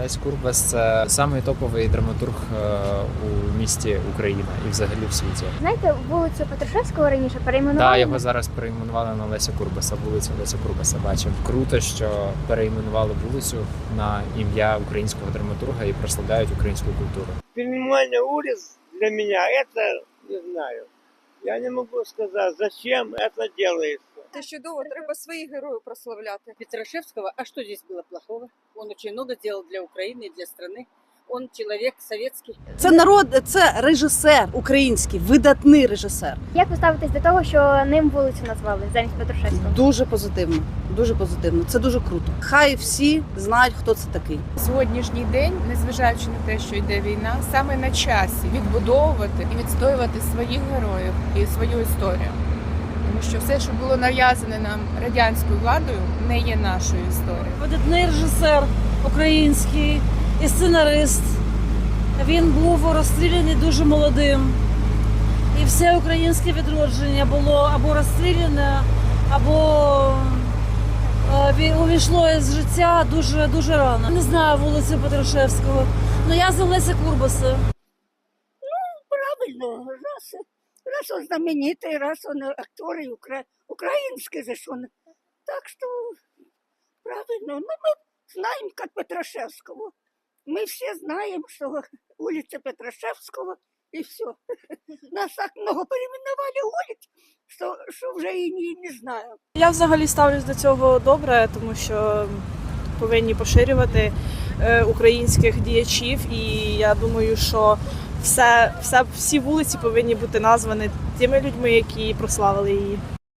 Лесь Курбас це самий топовий драматург е, у місті Україна і взагалі в світі. Знаєте, вулицю Петрушевського раніше перейменували. Так, його зараз перейменували на Леся Курбаса, вулицю Леся Курбаса. Бачив. Круто, що перейменували вулицю на ім'я українського драматурга і прославляють українську культуру. переименование улиц для меня это не знаю. Я не могу сказать, зачем это делается. Це чудово, треба своїх героїв прославляти. Петрашевского, а что здесь было плохого? Он очень много делал для Украины и для страны. Он человек советский. Це народ, це режисер український, видатний режисер. Як ви ставитесь до того, що ним вулицю назвали замість Петрушевського? Дуже позитивно. Дуже позитивно. Це дуже круто. Хай всі знають, хто це такий. Сьогоднішній день, незважаючи на те, що йде війна, саме на часі відбудовувати і відстоювати своїх героїв і свою історію. Що все, що було нав'язане нам радянською владою, не є нашою історією. видатний режисер український і сценарист. Він був розстріляний дуже молодим. І все українське відродження було або розстріляне, або е, увійшло із життя дуже дуже рано. Не знаю вулицю Петрушевського. Ну я за Леся Курбаса. правильно, раз, раз он знаменитый, раз он актер и укра... украинский же ж он. Так что правильно. Ну, мы знаем, как Петрашевского. Мы все знаем, что улица Петрашевского и все. Нас так много переименовали улиц, что, что уже и не, не знаю. Я взагалі ставлюсь до цього добре, тому що повинні поширювати е, українських діячів, і я думаю, що все, все, всі вулиці повинні бути названі тими людьми, які прославили її.